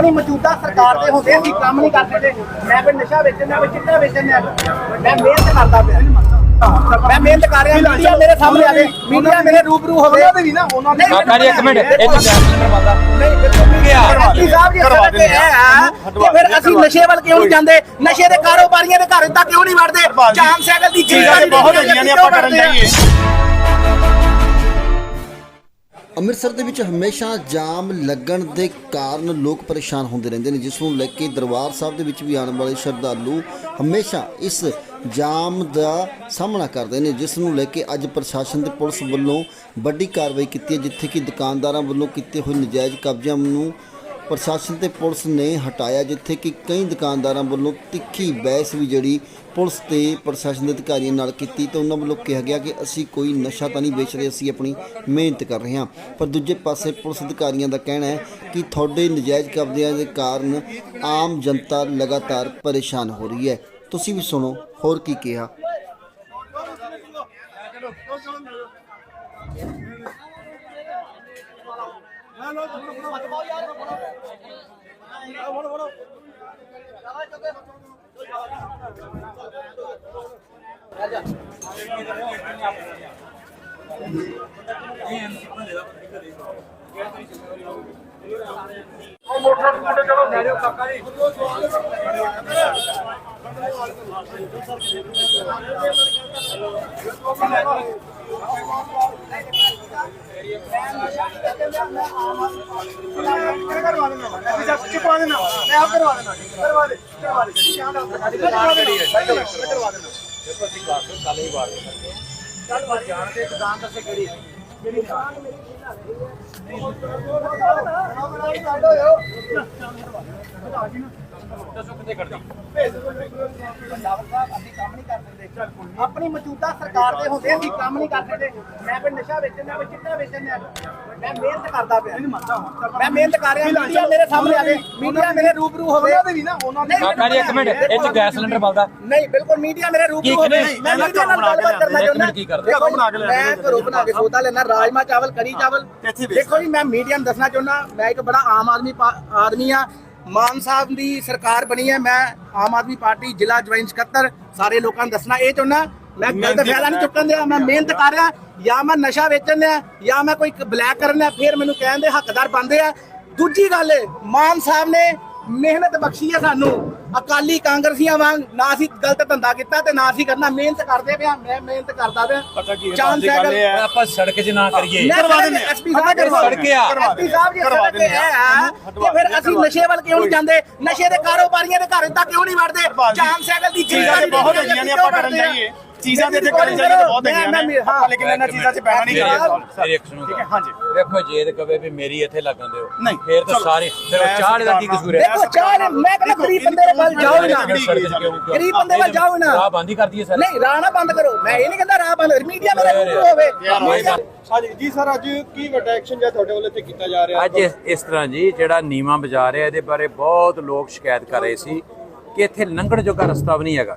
ਆਪਣੀ ਮੌਜੂਦਾ ਸਰਕਾਰ ਦੇ ਹੁੰਦੇ ਅਸੀਂ ਕੰਮ ਨਹੀਂ ਕਰਦੇ ਤੇ ਮੈਂ ਕੋਈ ਨਸ਼ਾ ਵੇਚਣਾ ਕੋਈ ਚਿੱਟਾ ਵੇਚਣਾ ਮੈਂ ਮਿਹਨਤ ਕਰਦਾ ਪਿਆ। ਮੈਂ ਮਿਹਨਤ ਕਰ ਰਿਹਾ। ਮੀਡੀਆ ਮੇਰੇ ਸਾਹਮਣੇ ਆਵੇ ਮੀਡੀਆ ਮੇਰੇ ਰੂਬਰੂ ਹੋਵੇ ਉਹਨਾਂ ਦੇ ਵੀ ਨਾ ਉਹਨਾਂ ਦੇ ਕਾਕਾ ਜੀ ਇੱਕ ਮਿੰਟ ਇਹ ਤਾਂ ਬੰਦਾ ਨਹੀਂ ਬਿਲਕੁਲ ਕੀ? ਐਸਪੀ ਸਾਹਿਬ ਜੀ ਸੜਕ ਤੇ ਦਿੰਦੇ ਆ। ਤੇ ਫਿਰ ਅਸੀਂ ਨਸ਼ੇ ਵੱਲ ਕਿਉਂ ਨਹੀਂ ਜਾਂਦੇ? ਨਸ਼ੇ ਦੇ ਕਾਰੋਬਾਰੀਆਂ ਦੇ ਘਰ ਤੱਕ ਕਿਉਂ ਨਹੀਂ ਵੜਦੇ? ਚਾਂਦ ਸਾਈਕਲ ਦੀ ਚੀਜ਼ਾਂ ਬਹੁਤ ਹੈਗੀਆਂ ਨੇ ਆਪਾਂ ਕਰਨ ਜਾਈਏ। ਅੰਮ੍ਰਿਤਸਰ ਦੇ ਵਿੱਚ ਹਮੇਸ਼ਾ ਜਾਮ ਲੱਗਣ ਦੇ ਕਾਰਨ ਲੋਕ ਪਰੇਸ਼ਾਨ ਹੁੰਦੇ ਰਹਿੰਦੇ ਨੇ, ਜਿਸ ਨੂੰ ਲੈ ਕੇ ਦਰਬਾਰ ਸਾਹਿਬ ਦੇ ਵਿੱਚ ਵੀ ਆਉਣ ਵਾਲੇ ਸ਼ਰਧਾਲੂ ਹਮੇਸ਼ਾ ਇਸ ਜਾਮ ਦਾ ਸਾਹਮਣਾ ਕਰਦੇ ਨੇ, ਜਿਸ ਨੂੰ ਲੈ ਕੇ ਅੱਜ ਪ੍ਰਸ਼ਾਸਨ ਤੇ ਪੁਲਿਸ ਵੱਲੋਂ ਵੱਡੀ ਕਾਰਵਾਈ ਕੀਤੀ ਹੈ, ਜਿੱਥੇ ਕਿ ਦੁਕਾਨਦਾਰਾਂ ਵੱਲੋਂ ਕੀਤੇ ਹੋਏ ਨਜਾਇਜ਼ ਕਬਜ਼ਿਆਂ ਨੂੰ ਪ੍ਰਸ਼ਾਸਨ ਤੇ ਪੁਲਿਸ ਨੇ ਹਟਾਇਆ, ਜਿੱਥੇ ਕਿ ਕਈ ਦੁਕਾਨਦਾਰਾਂ ਵੱਲੋਂ ਤਿੱਖੀ ਬਹਿਸ ਵੀ ਜਿਹੜੀ ਪੁਲਿਸ ਤੇ ਪ੍ਰਸ਼ਾਸਨ ਦੇ ਅਧਿਕਾਰੀਆਂ ਨਾਲ ਕੀਤੀ ਤੇ ਉਹਨਾਂ ਵੱਲੋਂ ਕਿਹਾ ਗਿਆ ਕਿ ਅਸੀਂ ਕੋਈ ਨਸ਼ਾ ਤਾਂ ਨਹੀਂ ਵੇਚ ਰਹੇ, ਅਸੀਂ ਆਪਣੀ ਮਿਹਨਤ ਕਰ ਰਹੇ ਹਾਂ। ਪਰ ਦੂਜੇ ਪਾਸੇ ਪੁਲਿਸ ਅਧਿਕਾਰੀਆਂ ਦਾ ਕਹਿਣਾ ਹੈ ਕਿ ਤੁਹਾਡੇ ਨਜਾਇਜ਼ ਕਬਜ਼ਿਆਂ ਦੇ ਕਾਰਨ ਆਮ ਜਨਤਾ ਲਗਾਤਾਰ ਪਰੇਸ਼ਾਨ ਹੋ ਰਹੀ ਹੈ। ਤੁਸੀਂ ਵੀ ਸੁਣੋ, ਹੋਰ ਕੀ ਕਿਹਾ? মোটর ਕਰਵਾ ਦੇਣਾ। ਮੈਂ ਚੁਕਵਾ ਦੇਣਾ ਮੈਂ ਆਪ ਕਰਵਾ ਦੇਣਾ ਕਰਵਾ ਦੇ ਕਰਵਾ ਦੇ ਕਰਵਾ ਦੇਣਾ ਕਰਵਾ ਦੇਣਾ ਚੱਲ ਵਾਰ ਜਾਣਦੇ ਦੁਕਾਨ ਦੱਸੇ ਕਿਹੜੀ ਹੈ ਮੇਰੀ ਦੁਕਾਨ ਮੇਰੀ ਆਪਣੀ ਮੌਜੂਦਾ ਸਰਕਾਰ ਦੇ ਹੁੰਦੇ ਅਸੀਂ ਕੰਮ ਨਹੀਂ ਕਰਦੇ ਤੇ ਮੈਂ ਕੋਈ ਨਸ਼ਾ ਵੇਚਣਾ ਕੋਈ ਚਿੱਟਾ ਵੇਚਣਾ ਮੈਂ ਮਿਹਨਤ ਕਰਦਾ ਪਿਆ। ਮੈਂ ਮਿਹਨਤ ਕਰ ਰਿਹਾ ਮੀਡੀਆ ਮੇਰੇ ਸਾਹਮਣੇ ਆਵੇ ਮੀਡੀਆ ਮੇਰੇ ਰੂਬਰੂ ਹੋਵੇ ਉਹਨਾਂ ਦੇ ਵੀ ਨਾ ਉਹਨਾਂ ਦੇ ਕਾਕਾ ਜੀ ਇੱਕ ਮਿੰਟ ਇਹ ਤਾਂ ਗੈਸ ਸਿਲੰਡਰ ਬੰਦਾ ਨਹੀਂ ਬਿਲਕੁਲ ਮੀਡੀਆ ਮੇਰੇ ਰੂਬਰੂ ਕੀ ਹੋਵੇ ਨਹੀਂ, ਮੈਂ ਮੈਂ ਮੀਡੀਆ ਨਾਲ ਘਰੋਂ ਗੱਲਬਾਤ ਕਰਨਾ ਇੱਕ ਚਾਹੁੰਦਾ। ਮਿੰਟ ਕੀ ਕਰਦੇ? ਦੇਖੋ ਘਰੋਂ ਬਣਾ ਕੇ ਜੀ, ਲੈਣਾ। ਮੈਂ ਘਰੋਂ ਬਣਾ ਕੇ ਸੌਦਾ ਲੈਣਾ ਰਾਜਮਾ ਚਾਵਲ ਕੜੀ ਚਾਵਲ। ਦੇਖੋ ਜੀ ਮੈਂ ਮੀਡੀਆ ਨੂੰ ਦੱਸਣਾ ਚਾਹੁੰਦਾ ਮੈਂ ਇੱਕ ਬੜਾ ਆਮ ਆਦਮੀ ਆਦਮੀ ਆ। ਮਾਨ ਸਾਹਿਬ ਦੀ ਸਰਕਾਰ ਬਣੀ ਹੈ ਮੈਂ ਆਮ ਆਦਮੀ ਪਾਰਟੀ ਜ਼ਿਲ੍ਹਾ ਜੁਆਇੰਟ ਸਕੱਤਰ ਸਾਰੇ ਲੋਕਾਂ ਨੂੰ ਦੱਸਣਾ ਇਹ ਚਾਹੁੰਦਾ ਮੈਂ ਗਲਤ ਫੈਲਾ ਨਹੀਂ ਚੁੱਕਣ ਦਿਆ ਮੈਂ ਮਿਹਨਤ ਕਰ ਰਿਹਾ ਜਾਂ ਮੈਂ ਨਸ਼ਾ ਵੇਚਣ ਦਿਆ ਜਾਂ ਮੈਂ ਕੋਈ ਬਲੈਕ ਕਰਨ ਦਿਆ ਫਿਰ ਮੈਨੂੰ ਕਹਿਣ ਦੇ ਹੱਕਦਾਰ ਬਣਦੇ ਆ। ਦੂਜੀ ਗੱਲ ਮਾਨ ਸਾਹਿਬ ਨੇ ਮਿਹਨਤ ਬਖਸ਼ੀ ਹੈ ਸਾਨੂੰ। ਅਕਾਲੀ ਕਾਂਗਰਸੀਆਂ ਵਾਂਗ ਨਾ ਅਸੀਂ ਗਲਤ ਧੰਦਾ ਕੀਤਾ ਤੇ ਨਾ ਅਸੀਂ ਕਰਨਾ। ਮਿਹਨਤ ਕਰਦੇ ਪਿਆ ਮੈਂ ਮਿਹਨਤ ਕਰਦਾ ਪਿਆ। ਪਤਾ ਕੀ ਹੈ ਚਾਂਦ ਬਾਤ ਦੀ ਗੱਲ ਸਾਈਕਲ ਇਹ ਹੈ। ਆਪਾਂ ਸੜਕ 'ਚ ਨਾ ਕਰੀਏ। ਮੈਂ ਕਰਵਾ ਦਿੰਦੇ ਆ। ਐਸਪੀ ਸਾਹਿਬ ਕਰਵਾ ਸੜਕ ਦਿੰਦੇ ਆ। ਐਸਪੀ ਸਾਹਿਬ ਜੀ ਕਰਵਾ ਸੜਕ ਤੇ ਦਿੰਦੇ ਆ। ਤੇ ਫਿਰ ਅਸੀਂ ਨਸ਼ੇ ਵੱਲ ਕਿਉਂ ਨਹੀਂ ਜਾਂਦੇ? ਨਸ਼ੇ ਦੇ ਕਾਰੋਬਾਰੀਆਂ ਦੇ ਘਰ ਤੱਕ ਕਿਉਂ ਨਹੀਂ ਵੜਦੇ ਚਾਂਦ ਸਾਈਕਲ ਦੀ ਚੀਜ਼ਾਂ ਬਹੁਤ ਹੈਗੀਆਂ ਨੇ ਆਪਾਂ ਕਰਨ ਜਾਈਏ। ਚੀਜ਼ਾਂ ਤੇ ਇੱਥੇ ਕਰਨ ਜਾਈਏ ਤਾਂ ਬਹੁਤ ਹੈਗੀਆਂ ਨੇ। ਆਪਾਂ ਲੇਕਿਨ ਇਹਨਾਂ ਚੀਜ਼ਾਂ 'ਚ ਪੈਣਾ ਨਹੀਂ ਮੇਰੀ- ਚਾਹੀਦਾ ਮੇਰੀ ਇੱਕ ਸੁਣੋ ਠੀਕ ਹੈ ਹਾਂਜੀ। ਵੇਖੋ ਜੇ ਤੇ ਕਵੇ ਵੀ ਮੇਰੀ ਇੱਥੇ ਲੱਗਣ ਦਿਓ ਨਹੀਂ, ਫੇਰ ਤਾਂ ਚਲੋ। ਸਾਰੇ ਫਿਰ ਉਹ ਚਾਹ ਦਾ ਕੀ ਕਸੂਰ ਹੈ? ਦੇਖੋ ਚਾਹ ਨੇ ਮੈਂ ਕਹਿੰਦਾ ਗਰੀਬ ਬੰਦੇ ਦੇ ਵੱਲ ਜਾਓ ਹੀ ਨਾ। ਗਰੀਬ ਬੰਦੇ ਵੱਲ ਜਾਓ ਹੀ ਨਾ। ਰਾਹ ਬੰਦ ਹੀ ਕਰਦੀ ਹੈ ਸਰ। ਨਹੀਂ ਰਾਹ ਨਾ ਬੰਦ ਕਰੋ। ਮੈਂ ਇਹ ਨਹੀਂ ਕਹਿੰਦਾ ਰਾਹ ਬੰਦ ਮੀਡੀਆ ਮੇਰੇ ਰੂਬਰੂ ਹੋਵੇ। ਹਾਂਜੀ ਜੀ ਸਰ ਅੱਜ ਕੀ ਵੱਡਾ ਐਕਸ਼ਨ ਜਿਹੜਾ ਤੁਹਾਡੇ ਵੱਲੋਂ ਇੱਥੇ ਕੀਤਾ ਜਾ ਰਿਹਾ? ਅੱਜ ਇਸ- ਇਸ ਤਰ੍ਹਾਂ ਜੀ ਜਿਹੜਾ ਨੀਮਾ ਬਾਜ਼ਾਰ ਹੈ ਇਹਦੇ ਬਾਰੇ ਬਹੁਤ ਲੋਕ ਸ਼ਿਕਾਇਤ ਕਰ ਰਹੇ ਸੀ ਕਿ ਇੱਥੇ ਲੰਘਣ ਜੋਗਾ ਰਸਤਾ ਵੀ ਨਹੀਂ ਹੈਗਾ।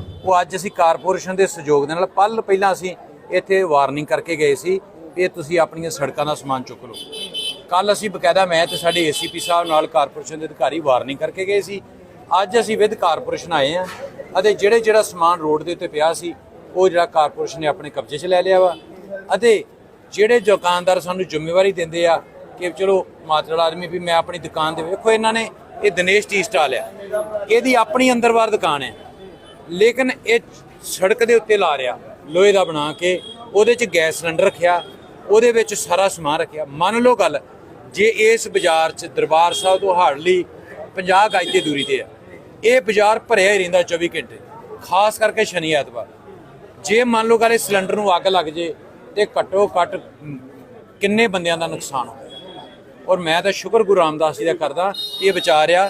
ਉਹ ਅੱਜ ਅਸੀਂ ਕਾਰਪੋਰੇਸ਼ਨ ਦੇ ਸਹਿਯੋਗ ਦੇ ਨਾਲ ਪਲ ਪਹਿਲਾਂ ਅਸੀਂ ਇੱਥੇ ਵਾਰਨਿੰਗ ਕਰਕੇ ਗਏ ਸੀ ਵੀ ਇਹ ਤੁਸੀਂ ਆਪਣੀਆਂ ਸੜਕਾਂ ਦਾ ਸਮਾਨ ਚੁੱਕ ਲਓ। ਕੱਲ ਅਸੀਂ ਬਕਾਇਦਾ ਮੈਂ ਤੇ ਸਾਡੇ ਏਸੀਪੀ ਸਾਹਿਬ ਨਾਲ ਕਾਰਪੋਰੇਸ਼ਨ ਦੇ ਅਧਿਕਾਰੀ ਵਾਰਨਿੰਗ ਕਰਕੇ ਗਏ ਸੀ। ਅੱਜ ਅਸੀਂ ਵਿਦ ਕਾਰਪੋਰੇਸ਼ਨ ਆਏ ਆ ਅਤੇ ਜਿਹੜੇ ਜਿਹੜਾ ਸਮਾਨ ਰੋਡ ਦੇ ਉੱਤੇ ਪਿਆ ਸੀ, ਉਹ ਜਿਹੜਾ ਕਾਰਪੋਰੇਸ਼ਨ ਨੇ ਆਪਣੇ ਕਬਜ਼ੇ 'ਚ ਲੈ ਲਿਆ ਵਾ ਅਤੇ ਜਿਹੜੇ ਦੁਕਾਨਦਾਰ ਸਾਨੂੰ ਜ਼ਿੰਮੇਵਾਰੀ ਦਿੰਦੇ ਆ ਕਿ ਚਲੋ ਮਾਤਰਲ ਆਦਮੀ ਵੀ ਮੈਂ ਆਪਣੀ ਦੁਕਾਨ ਦੇ ਵੇਖੋ, ਇਹਨਾਂ ਨੇ ਇਹ ਦਿਨੇਸ਼ ਟੀ ਸਟਾਲ ਆ। ਇਹਦੀ ਆਪਣੀ ਅੰਦਰਵਾਰ ਦੁਕਾਨ ਹੈ। ਲੇਕਿਨ ਇਹ ਸੜਕ ਦੇ ਉੱਤੇ ਲਾ ਰਿਆ ਲੋਹੇ ਦਾ ਬਣਾ ਕੇ, ਉਹਦੇ 'ਚ ਗੈਸ ਸਿਲੰਡਰ ਰੱਖਿਆ, ਉਹਦੇ ਵਿੱਚ ਸਾਰਾ ਸਮਾਨ ਰੱਖਿਆ। ਮੰਨ ਲਓ ਗੱਲ, ਜੇ ਇਸ ਬਾਜ਼ਾਰ 'ਚ ਦਰਬਾਰ ਸਾਹਿਬ ਤੋਂ ਹਾਰਡਲੀ 50 ਗਜ ਦੀ ਦੂਰੀ ਤੇ ਆ, ਇਹ ਬਾਜ਼ਾਰ ਭਰਿਆ ਹੀ ਰਹਿੰਦਾ 24 ਘੰਟੇ, ਖਾਸ ਕਰਕੇ ਸ਼ਨੀ ਐਤਵਾਰ। ਜੇ ਮੰਨ ਲਓ ਗੱਲ, ਇਹ ਸਿਲੰਡਰ ਨੂੰ ਅੱਗ ਲੱਗ ਜੇ, ਤੇ ਘੱਟੋ ਘੱਟ ਕਿੰਨੇ ਬੰਦਿਆਂ ਦਾ ਨੁਕਸਾਨ ਹੋਇਆ? ਔਰ ਮੈਂ ਤਾਂ ਸ਼ੁਕਰ ਗੁਰੂ ਰਾਮਦਾਸ ਜੀ ਦਾ ਕਰਦਾ ਕਿ ਇਹ ਵਿਚਾਰਿਆ